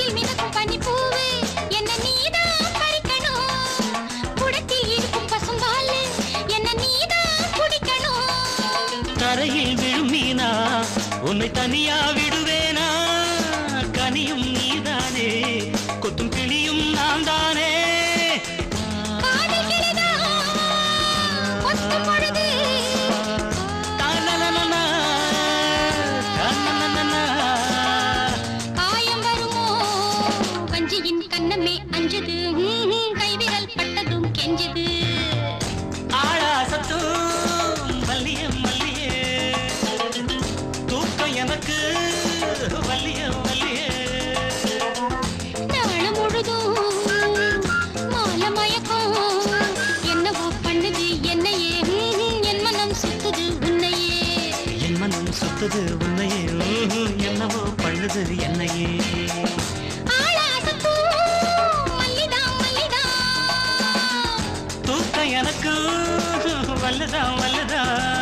குடத்தில் மிதக்கும் பனி பூவு என்ன நீதான் பறிக்கணும். குடத்தில் இருக்கும் பசும்பால் என்ன நீதான் குடிக்கணும். தனியா விடு. வஞ்சியின் கண்ணமே அஞ்சுது. கைவிரல் பட்டதும் கெஞ்சுது. ஆழாசத்தும் மல்லிய மல்லியே தூக்கம் எனக்கு வல்லிய வல்லியே நாளம் முழுதும் மால மயக்கம். என்னவோ பண்ணுது என்னையே. என் மனம் சுத்துது உன்னையே. என் மனம் சுத்துது உன்னையே. மல்லிதான் தூக்கம் எனக்கு